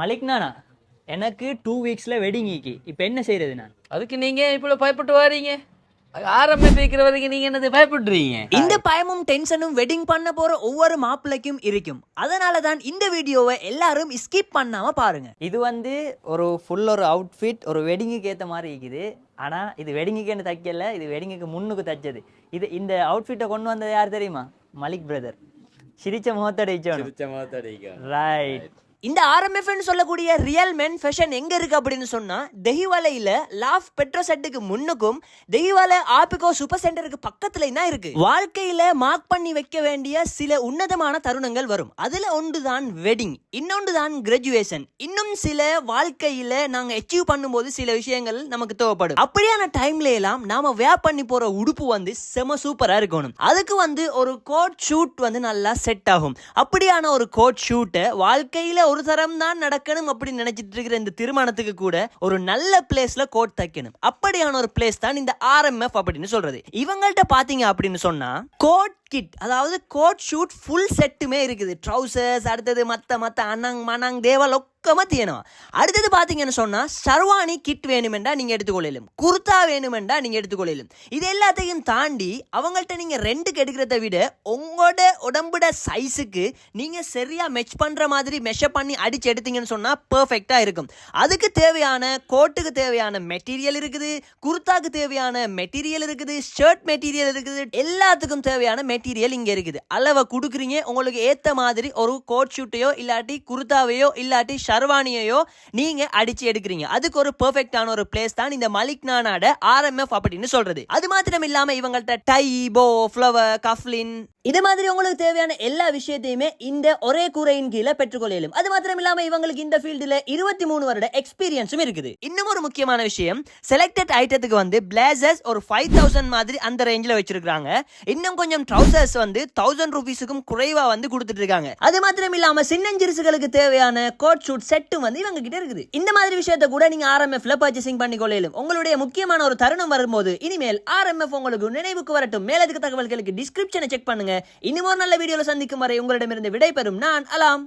மலிக்னானா எனக்கு டூ வீக்ஸில் வெட்டிங்கிக்கு இப்போ என்ன செய்கிறது நான்? அதுக்கு நீங்க இப்போ பயப்பட்டு வாரீங்க? ஆரம்பம் வைக்கிற வரைக்கும் நீங்க என்னது பயப்படுறீங்க? இந்த பயமும் டென்ஷனும் வெட்டிங் பண்ண போற ஒவ்வொரு மாப்பிள்ளைக்கும் இருக்கும். அதனால தான் இந்த வீடியோவை எல்லாரும் ஸ்கிப் பண்ணாம பாருங்க. இது வந்து ஒரு ஃபுல் ஒரு அவுட்ஃபிட் ஒரு வெட்டிங்குக்கு ஏற்ற மாதிரி இருக்குது. ஆனால் இது வெட்டிங்குக்குன்னு தைக்கல? இது வெட்டிங்குக்கு முன்னுக்கு தைச்சது. இது இந்த அவுட்ஃபிட்டை கொண்டு வந்தது யார் தெரியுமா? மலிக் பிரதர் சிரிச்ச முகத்தடிச்சோம் ரைட் இந்த ஆர்எம்எஃப்னு சொல்லக்கூடிய ரியல் மென் ஃபேஷன் எங்கே இருக்குது அப்படின்னு சொன்னால் தெஹிவாலையில லாஃப் பெட்ரோ செட்டுக்கு முன்னுக்கும் தெஹிவாலை ஆப்பிகோ சூப்பர் சென்டருக்கு பக்கத்துலையும் தான் இருக்குது வாழ்க்கையில் மார்க் பண்ணி வைக்க வேண்டிய சில உன்னதமான தருணங்கள் வரும். அதில் ஒன்று தான் வெட்டிங் இன்னொன்று தான் கிராஜுவேஷன் இன்னும் சில வாழ்க்கையில் நாங்கள் அச்சீவ் பண்ணும்போது சில விஷயங்கள் நமக்கு தேவைப்படும். அப்படியான டைம்ல எல்லாம் நாம வேர் பண்ணி போற உடுப்பு வந்து செம சூப்பராக இருக்கணும். அதுக்கு வந்து ஒரு கோட் ஷூட் வந்து நல்லா செட் ஆகும். அப்படியான ஒரு கோட் ஷூட்டை வாழ்க்கையில் ஒரு தரம் தான் நடக்கணும் அப்படின்னு நினைச்சிட்டு இருக்கிற இந்த திருமணத்துக்கு கூட ஒரு நல்ல பிளேஸ்ல கோட் தைக்கணும். அப்படியான ஒரு பிளேஸ் தான் இந்த ஆர்எம்எஃப் அப்படின்னு சொல்றது. இவங்கள்ட்ட பாத்தீங்க அப்படின்னு சொன்னா கோட் கிட். அதாவது கோட் ஷூட் ஃபுல் செட்டுமே இருக்குது. ட்ரௌசர்ஸ் அடுத்தது மற்ற மற்ற அண்ணங் மணங் தேவா லொக்கமா தீயணும் அடுத்தது பார்த்தீங்கன்னு சொன்னால் சர்வாணி கிட் வேணுமெண்டா நீங்கள் எடுத்துக்கொள்ளலும். குர்தா வேணுமெண்டா நீங்கள் எடுத்துக்கொள்ளலும். இது எல்லாத்தையும் தாண்டி அவங்கள்ட்ட நீங்கள் ரெண்டுக்கு எடுக்கிறத விட உங்களோட உடம்புட சைஸுக்கு நீங்கள் சரியாக மெச் பண்ணுற மாதிரி மெஷர் பண்ணி அடிச்சு எடுத்தீங்கன்னு சொன்னால் பர்ஃபெக்டாக இருக்கும். அதுக்கு தேவையான கோட்டுக்கு தேவையான மெட்டீரியல் இருக்குது. குர்தாக்கு தேவையான மெட்டீரியல் இருக்குது. ஷர்ட் மெட்டீரியல் இருக்குது. எல்லாத்துக்கும் தேவையான மெட்டீரியல் இங்க இருக்குது. அளவை கொடுக்குறீங்க உங்களுக்கு ஏற்ற மாதிரி ஒரு கோட் ஷூட்டையோ இல்லாட்டி குர்தாவையோ இல்லாட்டி ஷர்வானியையோ நீங்கள் அடித்து எடுக்கிறீங்க. அதுக்கு ஒரு பெர்ஃபெக்டான ஒரு பிளேஸ் தான் இந்த மலிக் நானாட ஆர்எம்எஃப் அப்படின்னு சொல்கிறது அது மாத்திரம் இல்லாமல் இவங்கள்ட்ட டை போ ஃப்ளவர் கஃப்லின் இது மாதிரி உங்களுக்கு தேவையான எல்லா விஷயத்தையுமே இந்த ஒரே கூரையின் கீழே பெற்றுக்கொள்ளும். அது மாத்திரம் இல்லாம இவங்களுக்கு இந்த ஃபீல்டுல இருபத்தி மூணு வருட எக்ஸ்பீரியன்ஸும் இருக்குது. இன்னும் ஒரு முக்கியமான விஷயம் செலக்டட் ஐட்டத்துக்கு வந்து பிளேசர்ஸ் ஒரு ஃபைவ் தௌசண்ட் மாதிரி அந்த ரேஞ்சில் வச்சிருக்காங்க இன்னும் கொஞ்சம் ட்ரௌசர்ஸ் வந்து தௌசண்ட் ருபீஸுக்கும் குறைவா வந்து கொடுத்துட்டு இருக்காங்க அது மாத்திரம் இல்லாம சின்னஞ்சிறுசுகளுக்கு தேவையான கோட் ஷூட் செட்டும் வந்து இவங்க கிட்ட இருக்குது. இந்த மாதிரி விஷயத்தை கூட நீங்க ஆர்எம்எஃப்ல பர்ச்சேசிங் பண்ணிக்கொள்ளும் உங்களுடைய முக்கியமான ஒரு தருணம் வரும்போது இனிமேல் ஆர்எம்எஃப் உங்களுக்கு நினைவுக்கு வரட்டும். மேலதிக தகவல்களுக்கு டிஸ்கிரிப்ஷனை செக் பண்ணுங்க. இன்னும் ஒரு நல்ல வீடியோல சந்திக்கும் வரை உங்களிடமிருந்து விடைபெறும் நான் அலாம்.